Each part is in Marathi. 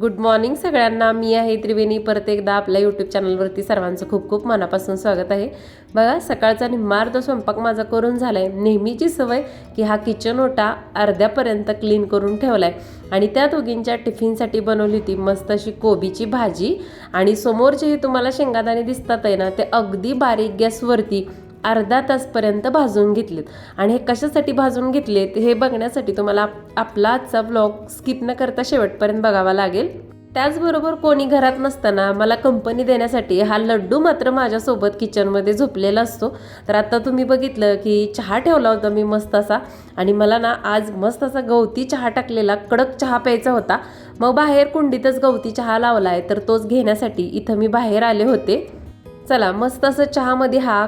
गुड मॉर्निंग सगळ्यांना. मी आहे त्रिवेणी. परत एकदा आपल्या यूट्यूब चॅनलवरती सर्वांचं खूप खूप मनापासून स्वागत आहे. बघा सकाळचा निम्मार्ध स्वयंपाक माझा करून झाला आहे नेहमीची सवय की हा किचन ओटा अर्ध्यापर्यंत क्लीन करून ठेवला आहे आणि त्या दोघींच्या टिफिनसाठी बनवली होती मस्त अशी कोबीची भाजी. आणि समोर जे तुम्हाला शेंगादाणे दिसतात आहे ना ते अगदी बारीक गॅसवरती अर्धा तासपर्यंत भाजून घेतलेत. आणि हे कशासाठी भाजून घेतलेत हे बघण्यासाठी तुम्हाला आपला आजचा ब्लॉग स्किप न करता शेवटपर्यंत बघावा लागेल. त्याचबरोबर कोणी घरात नसताना मला कंपनी देण्यासाठी हा लड्डू मात्र माझ्यासोबत किचनमध्ये झोपलेला असतो. तर आत्ता तुम्ही बघितलं की चहा ठेवला होता मी मस्त असा. आणि मला ना आज मस्त असा गवती चहा टाकलेला कडक चहा प्यायचा होता. मग बाहेर कुंडीतच गवती चहा लावला आहे तर तोच घेण्यासाठी इथं मी बाहेर आले होते. चला मस्त असं चहामध्ये हा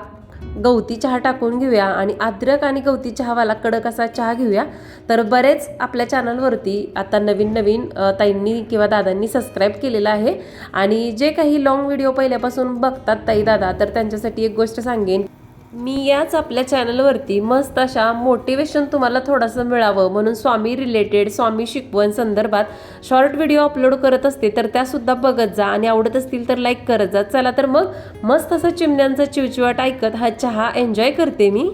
गवती चहा टाकून घेऊया आणि अद्रक आणि गवती चहावाला कडक असा चहा घेऊया. तर बरेच आपल्या चॅनलवरती आता नवीन नवीन ताईंनी किंवा दादांनी सबस्क्राईब केलेलं आहे. आणि जे काही लॉंग व्हिडिओ पहिल्यापासून बघतात ताई दादा तर त्यांच्यासाठी एक गोष्ट सांगेन. मी याच आपल्या चॅनलवरती मस्त अशा मोटिवेशन तुम्हाला थोडंसं मिळावं. म्हणून स्वामी रिलेटेड स्वामी शिकवण संदर्भात शॉर्ट व्हिडिओ अपलोड करत असते तर त्यासुद्धा बघत जा. आणि आवडत असतील तर लाईक करत जा. चला तर मग मस्त असं चिमण्यांचा चिवचिवाट ऐकत हा चहा एन्जॉय करते मी.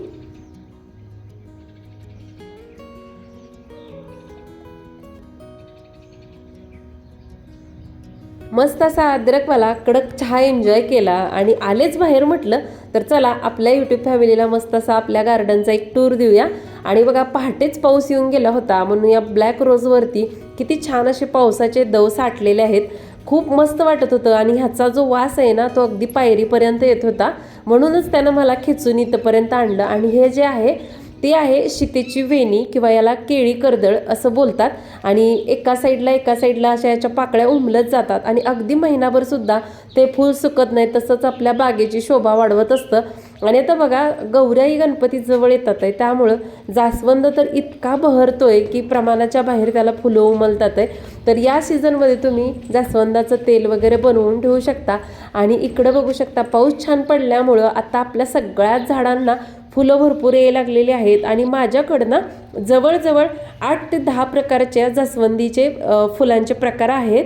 मस्त असा अद्रकवाला कडक चहा एन्जॉय केला आणि आलेच बाहेर म्हटलं तर चला आपल्या यूट्यूब फॅमिलीला मस्त असा आपल्या गार्डनचा एक टूर देऊया. आणि बघा पहाटेच पाऊस येऊन गेला होता म्हणून या ब्लॅक रोजवरती किती छान असे पावसाचे दव साठलेले आहेत. खूप मस्त वाटत होतं आणि ह्याचा जो वास आहे ना तो अगदी पायरीपर्यंत येत होता. म्हणूनच त्यानं मला खेचून इथंपर्यंत आणलं. आणि हे जे आहे ते आहे शितेची वेणी किंवा याला केळी कर्दळ असं बोलतात. आणि एका साईडला एका साईडला अशा याच्या पाकळ्या उमलत जातात. आणि अगदी महिनाभर सुद्धा ते फूल सुकत नाही तसंच आपल्या बागेची शोभा वाढवत असतं. आणि आता बघा गौऱ्याही गणपतीजवळ येतात आहे. त्यामुळं जास्वंद तर इतका बहरतो आहे की प्रमाणाच्या बाहेर त्याला फुलं उमलतात आहे. तर या सीझनमध्ये तुम्ही जास्वंदाचं तेल वगैरे बनवून ठेवू शकता. आणि इकडं बघू शकता पाऊस छान पडल्यामुळं आता आपल्या सगळ्याच झाडांना फुलं भरपूर यायला लागलेली आहेत आणि माझ्याकडनं जवळजवळ आठ ते दहा प्रकारच्या जास्वंदीचे फुलांचे प्रकार आहेत.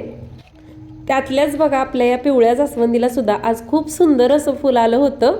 त्यातल्याच बघा आपल्या या पिवळ्या जास्वंदीला सुद्धा आज खूप सुंदर असं फुल आलं होतं.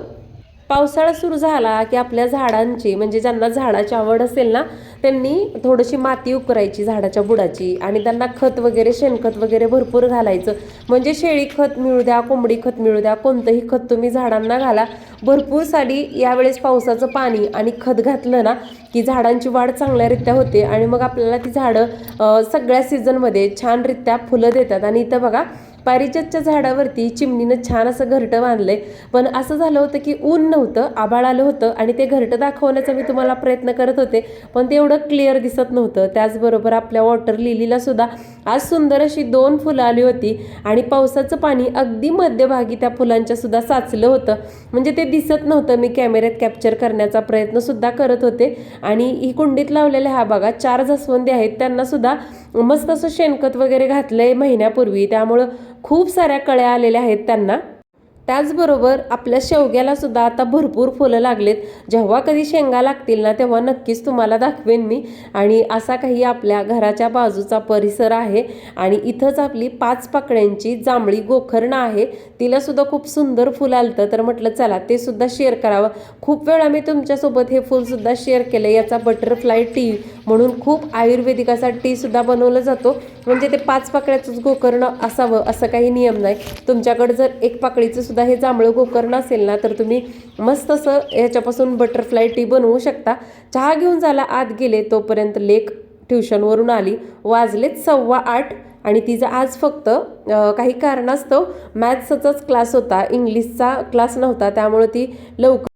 पावसाळा सुरू झाला की आपल्या झाडांची म्हणजे ज्यांना झाडाची आवड असेल ना त्यांनी थोडीशी माती उकरायची झाडाच्या बुडाची आणि त्यांना खत वगैरे शेणखत वगैरे भरपूर घालायचं. म्हणजे शेळी खत मिळू द्या कोंबडी खत मिळू द्या कोणतंही खत तुम्ही झाडांना घाला. भरपूर साडी यावेळेस पावसाचं पाणी आणि खत घातलं ना की झाडांची वाढ चांगल्यारित्या होते आणि मग आपल्याला ती झाडं सगळ्या सीझनमध्ये छानरित्या फुलं देतात. आणि इथं बघा पारिजातच्या झाडावरती चिमणीनं छान असं घरटं बांधलंय. पण असं झालं होतं की ऊन नव्हतं आभाळ आलं होतं आणि ते घरटं दाखवण्याचा मी तुम्हाला प्रयत्न करत होते पण ते एवढं क्लिअर दिसत नव्हतं. त्याचबरोबर आपल्या वॉटर लिलीला सुद्धा आज सुंदर अशी दोन फुलं आली होती आणि पावसाचं पाणी अगदी मध्यभागी त्या फुलांच्या सुद्धा साचलं होतं. म्हणजे ते दिसत नव्हतं मी कॅमेऱ्यात कॅप्चर करण्याचा प्रयत्न सुद्धा करत होते. आणि ही कुंडीत लावलेल्या हा बघा चार जास्वंदी आहेत त्यांना सुद्धा मस्त असं शेणखत वगैरे घातलंय महिन्यापूर्वी. त्यामुळं खूप साऱ्या कळ्या आलेल्या आहेत त्यांना. त्याचबरोबर आपल्या शेवग्याला सुद्धा आता भरपूर फुलं लागलेत. जेव्हा कधी शेंगा लागतील ना तेव्हा नक्कीच तुम्हाला दाखवेन मी. आणि असा काही आपल्या घराच्या बाजूचा परिसर आहे आणि इथंच आपली पाच पाकळ्यांची जांभळी गोखरणं आहे. तिला सुद्धा खूप सुंदर फुल आलतं. तर म्हटलं चला ते सुद्धा शेअर करावं. खूप वेळा मी तुमच्यासोबत हे फुल सुद्धा शेअर केलं. याचा बटरफ्लाय टी म्हणून खूप आयुर्वेदिक असा टी सुद्धा बनवला जातो. म्हणजे ते पाच पाकळ्याचंच गोकर्ण असावं असं काही नियम नाही. तुमच्याकडे जर एक पाकळीचं सुद्धा हे जांभळं गोकर्ण असेल ना तर तुम्ही मस्त असं ह्याच्यापासून बटरफ्लाय टी बनवू शकता. चहा घेऊन झाला आत गेले तोपर्यंत लेक ट्युशनवरून आली. वाजलेत सव्वा आठ आणि तिचा आज फक्त काही कारणास्तव मॅथ्सचाच क्लास होता. इंग्लिशचा क्लास नव्हता. त्यामुळे ती लवकर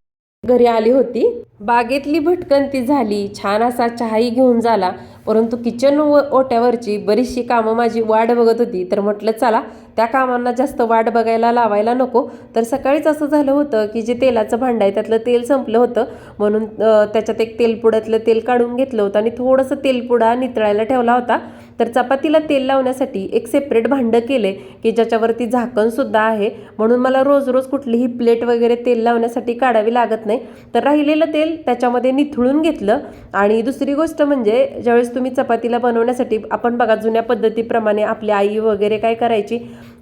घरी आली होती. बागेतली भटकंती झाली. छान असा चहाही घेऊन झाला. परंतु किचन व ओट्यावरची बरीचशी कामं माझी वाट बघत होती. तर म्हटलं चला त्या कामांना जास्त वाट बघायला लावायला नको. तर सकाळीच असं झालं होतं की जे तेलाचं भांडं आहे त्यातलं तेल संपलं होतं. म्हणून त्याच्यात एक तेलपुड्यातलं तेल काढून घेतलं होतं आणि थोडंसं तेलपुडा नितळायला ठेवला होता. तर चपातीला तेल लावण्यासाठी एक सेपरेट भांडं केले की ज्याच्यावरती झाकणसुद्धा आहे. म्हणून मला रोज रोज कुठलीही प्लेट वगैरे तेल लावण्यासाठी काढावी लागत नाही. तर राहिलेलं तेल त्याच्यामध्ये निथळून घेतलं. आणि दुसरी गोष्ट म्हणजे ज्यावेळेस तुम्ही चपातीला बनवण्यासाठी आपण बघा जुन्या पद्धतीप्रमाणे आपली आई वगैरे काय करायची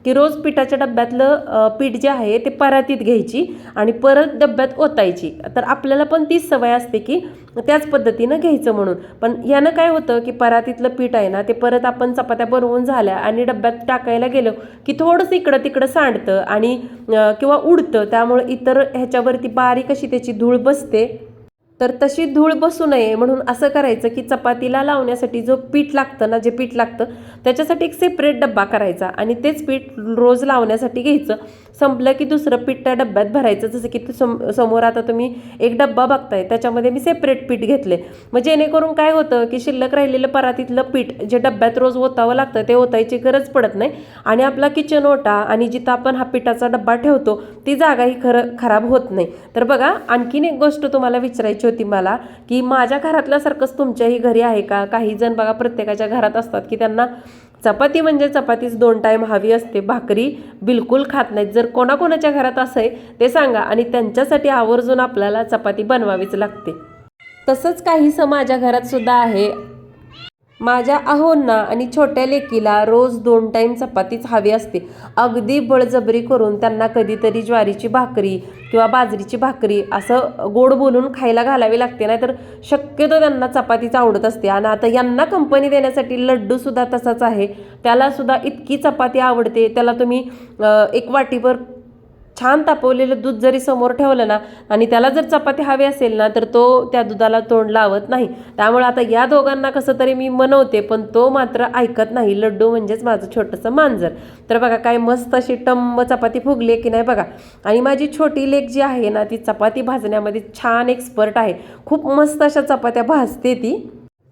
की रोज पिठाच्या डब्यातलं पीठ जे आहे ते परातीत घ्यायची आणि परत डब्यात ओतायची. तर आपल्याला पण तीच सवय असते की त्याच पद्धतीनं घ्यायचं म्हणून. पण यानं काय होतं की परातीतलं पीठ आहे ना ते परत आपण चपात्या बनवून झाल्या आणि डब्यात टाकायला गेलो की थोडंसं इकडं तिकडं सांडतं आणि किंवा उडतं. त्यामुळे इतर ह्याच्यावरती बारीक अशी त्याची धूळ बसते. तर तशी धूळ बसू नये म्हणून असं करायचं की चपातीला लावण्यासाठी जो पीठ लागतं ना जे पीठ लागतं त्याच्यासाठी एक सेपरेट डब्बा करायचा आणि तेच पीठ रोज लावण्यासाठी घ्यायचं. संपलं की दुसरं पीठ त्या डब्यात भरायचं. जसं की तू सम समोर आता तुम्ही एक डब्बा बघताय त्याच्यामध्ये मी सेपरेट पीठ घेतले मग जेणेकरून काय होतं की शिल्लक राहिलेलं परातीतलं पीठ जे डब्यात रोज ओतावं लागतं ते ओतायची गरज पडत नाही. आणि आपला किचन ओटा आणि जिथं आपण हा पिठाचा डब्बा ठेवतो ती जागाही खरं खराब होत नाही. तर बघा आणखीन एक गोष्ट तुम्हाला विचारायची होती मला की माझ्या घरातल्यासारखंच तुमच्याही घरी आहे का? काही जण बघा प्रत्येकाच्या घरात असतात की त्यांना चपाती म्हणजे चपातीच दोन टाईम हवी असते. भाकरी बिलकुल खात नाहीत. जर कोणाकोणाच्या घरात असं आहे ते सांगा आणि त्यांच्यासाठी आवर्जून आपल्याला चपाती बनवावीच लागते. तसंच काहीसं माझ्या घरात सुद्धा आहे. माझ्या अहोंना आणि छोट्या लेकीला रोज दोन टाईम चपातीच हवी असते. अगदी बळजबरी करून त्यांना कधीतरी ज्वारीची भाकरी किंवा बाजरीची भाकरी असं गोड बोलून खायला घालावी लागते. नाहीतर शक्यतो त्यांना चपातीच आवडत असते. आणि आता यांना कंपनी देण्यासाठी लड्डूसुद्धा तसाच आहे. त्यालासुद्धा इतकी चपाती आवडते. त्याला तुम्ही एक वाटीभर छान तापवलेलं दूध जरी समोर ठेवलं ना आणि त्याला जर चपाती हवी असेल ना तर तो त्या दुधाला तोंड लावत नाही. त्यामुळे आता या दोघांना कसं तरी मी मनवते पण तो मात्र ऐकत नाही. लड्डू म्हणजेच माझं छोटंसं मांजर. तर बघा काय मस्त अशी टंब चपाती फुगली की नाही बघा. आणि माझी छोटी लेक जी आहे ना ती चपाती भाजण्यामध्ये छान एक्सपर्ट आहे. खूप मस्त अशा चपात्या भाजते ती.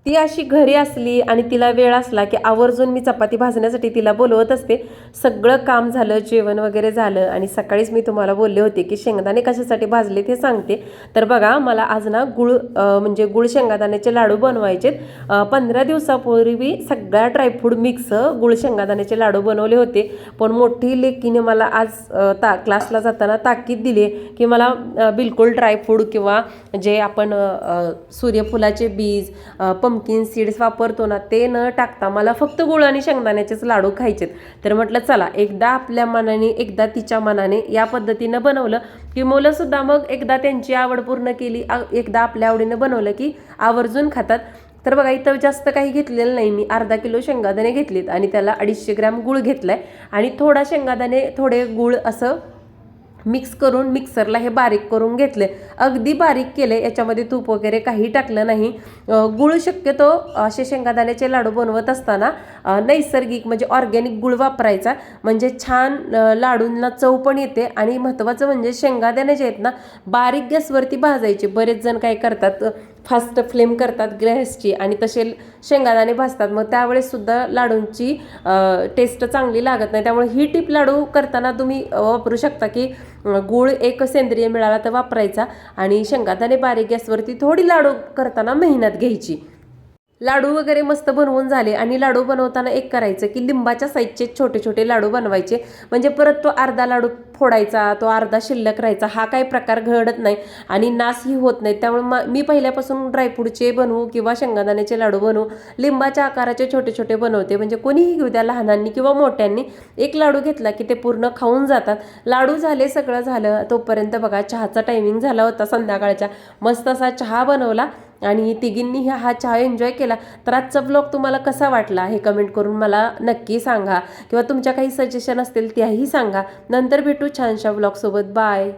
ती अशी घरी असली आणि तिला वेळ असला की आवर्जून मी चपाती भाजण्यासाठी तिला बोलवत असते. सगळं काम झालं जेवण वगैरे झालं आणि सकाळीच मी तुम्हाला बोलले होते की शेंगदाणे कशासाठी भाजले ते सांगते. तर बघा मला आज ना गुळ म्हणजे गुळ शेंगादाण्याचे लाडू बनवायचेत. पंधरा दिवसापूर्वी सगळ्या ड्रायफ्रूट मिक्स गुळ शेंगादाण्याचे लाडू बनवले होते. पण मोठी लेकीने मला आज ता क्लासला जाताना ताकीद दिली की मला बिलकुल ड्रायफ्रूट किंवा जे आपण सूर्यफुलाचे बीज पंपकिन सीड्स वापरतो ना ते न टाकता मला फक्त गुळ आणि शेंगदाण्याचेच लाडू खायचेत. तर म्हटलं चला एकदा आपल्या मनाने एकदा तिच्या मनाने या पद्धतीनं बनवलं की मुलंसुद्धा मग एकदा त्यांची आवड पूर्ण केली एकदा आपल्या आवडीनं बनवलं की आवर्जून खातात. तर बघा इथं जास्त काही घेतलेलं नाही मी. अर्धा किलो शेंगादाणे घेतलेत आणि त्याला अडीचशे ग्रॅम गुळ घेतलाय. आणि थोडा शेंगादाणे थोडे गुळ असं मिक्स करून मिक्सरला हे बारीक करून घेतले. अगदी बारीक केले याच्यामध्ये तूप वगैरे काही टाकलं नाही. गुळ शक्यतो असे शेंगादाण्याचे लाडू बनवत असताना नैसर्गिक म्हणजे ऑर्गॅनिक गुळ वापरायचा. म्हणजे छान लाडूंना चव पण येते आणि महत्त्वाचं म्हणजे शेंगादाणे जे आहेत ना बारीक गॅसवरती भाजायचे. बरेच जण काय करतात फास्ट फ्लेम करतात गॅसची आणि तसे शेंगादाणे भाजतात. मग त्यावेळेससुद्धा लाडूंची टेस्ट चांगली लागत नाही. त्यामुळे ही टीप लाडू करताना तुम्ही वापरू शकता की गूळ एक सेंद्रिय मिळाला तर वापरायचा आणि शेंगादाणे बारीक गॅसवरती थोडी लाडू करताना मेहनत घ्यायची. लाडू वगैरे मस्त बनवून झाले आणि लाडू बनवताना एक करायचं की लिंबाच्या साईजचे छोटे छोटे लाडू बनवायचे. म्हणजे परत तो अर्धा लाडू फोडायचा तो अर्धा शिल्लक राहायचा हा काही प्रकार घडत नाही आणि नासही होत नाही. त्यामुळे मा- मी पहिल्यापासून ड्रायफ्रूटचे बनवू किंवा शेंगादाण्याचे लाडू बनवू लिंबाच्या आकाराचे छोटे छोटे बनवते. म्हणजे कोणीही घेऊ द्या लहानांनी किंवा मोठ्यांनी एक लाडू घेतला की ते पूर्ण खाऊन जातात. लाडू झाले सगळं झालं तोपर्यंत बघा चहाचा टायमिंग झाला होता संध्याकाळच्या. मस्त असा चहा बनवला. आणि तिघींनी ह्या हा चहा एन्जॉय केला. तर आजचा ब्लॉग तुम्हाला कसा वाटला हे कमेंट करून मला नक्की सांगा. किंवा तुमच्या काही सजेशन असतील त्याही सांगा. नंतर भेटू छानशा ब्लॉगसोबत बाय